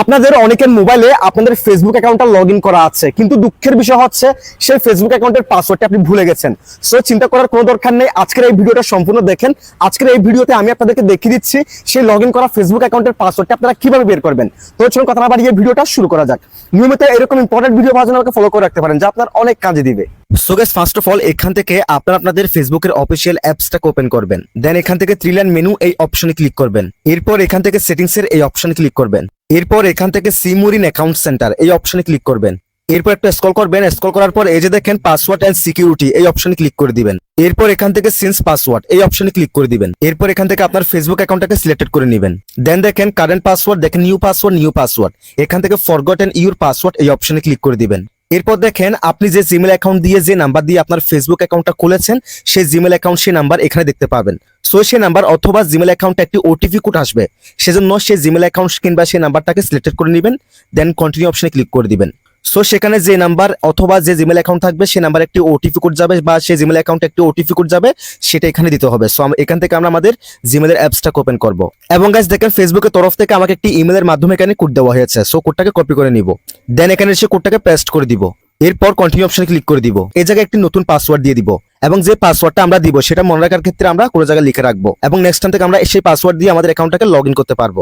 আপনাদের অনেকের মোবাইলে আপনাদের ফেসবুক অ্যাকাউন্টটা লগ ইন করা আছে, কিন্তু দুঃখের বিষয় হচ্ছে সেই ফেসবুক অ্যাকাউন্টের পাসওয়ার্ডটা আপনি ভুলে গেছেন। সো চিন্তা করার কোনো দরকার নেই, আজকের এই ভিডিওটা সম্পূর্ণ দেখেন। আজকের এই ভিডিওতে আমি আপনাদেরকে দেখিয়ে দিচ্ছি সেই লগ ইন করা ফেসবুক অ্যাকাউন্টের পাসওয়ার্ডটা আপনারা কীভাবে বের করবেন। তো চলুন কথা না বাড়িয়ে ভিডিওটা শুরু করা যাক। নিয়মিত এরকম ইম্পর্টেন্ট ভিডিও জন্য আমাকে ফলো করে রাখতে পারেন, যা আপনার অনেক কাজে দিবে। So guys first of all এখান থেকে আপনারা আপনাদের ফেসবুকের অফিসিয়াল অ্যাপসটাকে ওপেন করবেন। দেন এখান থেকে থ্রি লাইন মেনু এই অপশনে ক্লিক করবেন। এরপর এখান থেকে সেটিংস এর এই অপশনে ক্লিক করবেন। এরপর এখান থেকে সিমুরিন অ্যাকাউন্ট সেন্টার এই অপশনে ক্লিক করবেন। এরপর একটা স্ক্রল করবেন স্ক্রল করার পর এই যে দেখেন পাসওয়ার্ড এন্ড সিকিউরিটি এই অপশনে ক্লিক করে দিবেন। এরপর এখান থেকে সিন্স পাসওয়ার্ড এই অপশনে ক্লিক করে দিবেন। এরপর এখান থেকে আপনার ফেসবুক অ্যাকাউন্টটাকে সিলেক্টেড করে নেবেন। দেন দেখেন কারেন্ট পাসওয়ার্ড দেখেন নিউ পাসওয়ার্ড নিউ পাসওয়ার্ড এখান থেকে ফরগটেন ইউর পাসওয়ার্ড এই অপশনে ক্লিক করে দিবেন। এরপর দেখেন আপনি যে জিমেল অ্যাকাউন্ট দিয়ে, যে নাম্বার দিয়ে আপনার ফেসবুক অ্যাকাউন্টটা খুলেছেন, সেই জিমেল অ্যাকাউন্ট সেই নাম্বার এখানে দেখতে পাবেন। সো সেই নাম্বার অথবা জিমেল অ্যাকাউন্টে একটি ওটিপি কোড আসবে। সেজন্য সেই জিমেল অ্যাকাউন্ট কিংবা সেই নাম্বারটাকে সিলেক্টেড করে নেবেন দেন কন্টিনিউ অপশনে ক্লিক করে দিবেন। সো সেখানে যে নাম্বার অথবা যে জিমেল অ্যাকাউন্ট থাকবে সেই নাম্বার একটি ওটিপি কোড যাবে বা সেই জিমেল অ্যাকাউন্টে একটি ওটিপি কোড যাবে, সেটা এখানে দিতে হবে। সো এখান থেকে আমরা আমাদের জিমেলের অ্যাপসটা ওপেন করব। এবং গাইস দেখেন ফেসবুকের তরফ থেকে আমাকে একটি ইমেলের মাধ্যমে এখানে কোড দেওয়া হয়েছে। সো কোডটাকে কপি করে নিব। দেন এখানে এসে কোডটাকে পেস্ট করে দিব। এরপর কন্টিনিউ অপশনে ক্লিক করে দিব। এই জায়গায় একটি নতুন পাসওয়ার্ড দিয়ে দিব এবং যে পাসওয়ার্ডটা আমরা দিব, সেটা মনে রাখার ক্ষেত্রে আমরা কোনো জায়গায় লিখে রাখব এবং নেক্সট টাইম থেকে আমরা সেই পাসওয়ার্ড দিয়ে আমাদের অ্যাকাউন্টটাকে লগ করতে পারব।